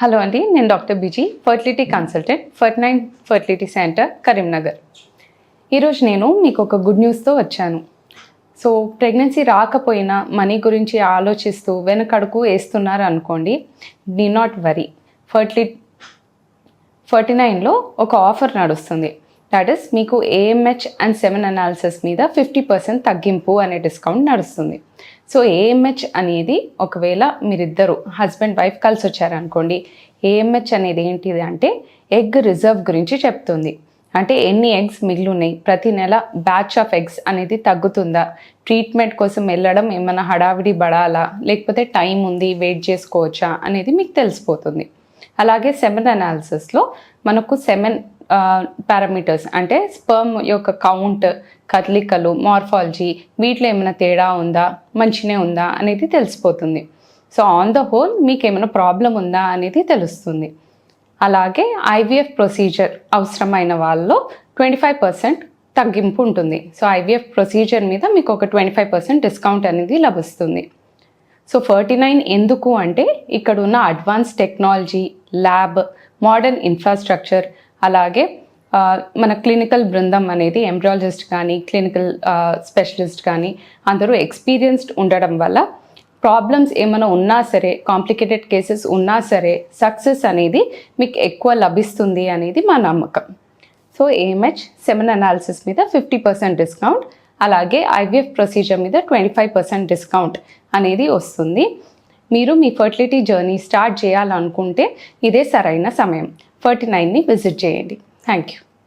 Hello అండి నేను doctor busy fertility consultant Fertynine fertility centre Karimnagar. ఈరోజు నేను మీకు ఒక గుడ్ న్యూస్తో వచ్చాను. సో ప్రెగ్నెన్సీ రాకపోయినా మనీ గురించి ఆలోచిస్తూ వెనకడుకు వేస్తున్నారు అనుకోండి డి నాట్ వరీ. ఫర్టిలి ఫర్టీ నైన్లో ఒక ఆఫర్ నడుస్తుంది. దట్ ఇస్ మీకు ఏఎంహెచ్ అండ్ సెవెన్ అనాలిసిస్ మీద ఫిఫ్టీ పర్సెంట్ తగ్గింపు అనే డిస్కౌంట్ నడుస్తుంది. సో ఏఎంహెచ్ అనేది ఒకవేళ మీరిద్దరు హస్బెండ్ వైఫ్ కలిసి వచ్చారనుకోండి ఏఎంహెచ్ అనేది ఏంటిది అంటే ఎగ్ రిజర్వ్ గురించి చెప్తుంది. అంటే ఎన్ని ఎగ్స్ మిగిలినాయి ప్రతి నెల బ్యాచ్ ఆఫ్ ఎగ్స్ అనేది తగ్గుతుందా? ట్రీట్మెంట్ కోసం వెళ్ళడం ఏమైనా హడావిడి పడాలా? లేకపోతే టైం ఉంది వెయిట్ చేసుకోవచ్చా? అనేది మీకు తెలిసిపోతుంది. అలాగే సెమెన్ అనాలిసిస్లో మనకు సెమెన్ పారామీటర్స్ అంటే స్పర్మ్ యొక్క కౌంట్ కదలికలు మార్ఫాలజీ వీటిలో ఏమైనా తేడా ఉందా మంచినే ఉందా అనేది తెలిసిపోతుంది. సో ఆన్ ద హోల్ మీకు ఏమైనా ప్రాబ్లం ఉందా అనేది తెలుస్తుంది. అలాగే ఐవీఎఫ్ ప్రొసీజర్ అవసరమైన వాళ్ళలో ట్వంటీ ఫైవ్ పర్సెంట్ తగ్గింపు ఉంటుంది. సో ఐవీఎఫ్ ప్రొసీజర్ మీద మీకు ఒక ట్వంటీ ఫైవ్ పర్సెంట్ డిస్కౌంట్ అనేది లభిస్తుంది. సో ఫర్టీ నైన్ ఎందుకు అంటే ఇక్కడ ఉన్న advance technology lab modern infrastructure అలాగే మన క్లినికల్ బృందం అనేది ఎంబ్రాలజిస్ట్ కానీ క్లినికల్ స్పెషలిస్ట్ కానీ అందరూ ఎక్స్పీరియన్స్డ్ ఉండడం వల్ల ప్రాబ్లమ్స్ ఏమైనా ఉన్నా సరే కాంప్లికేటెడ్ కేసెస్ ఉన్నా సరే సక్సెస్ అనేది మీకు ఎక్కువ లభిస్తుంది అనేది మా నమ్మకం. సో ఏఎంహెచ్ సెమెన్ అనాలిసిస్ మీద ఫిఫ్టీ పర్సెంట్ డిస్కౌంట్ అలాగే ఐవీఎఫ్ ప్రొసీజర్ మీద ట్వంటీ ఫైవ్ పర్సెంట్ డిస్కౌంట్ అనేది వస్తుంది. మీరు మీ ఫర్టిలిటీ జర్నీ స్టార్ట్ చేయాలనుకుంటే ఇదే సరైన సమయం. ఫర్టీ నైన్ని విజిట్ చేయండి. Thank you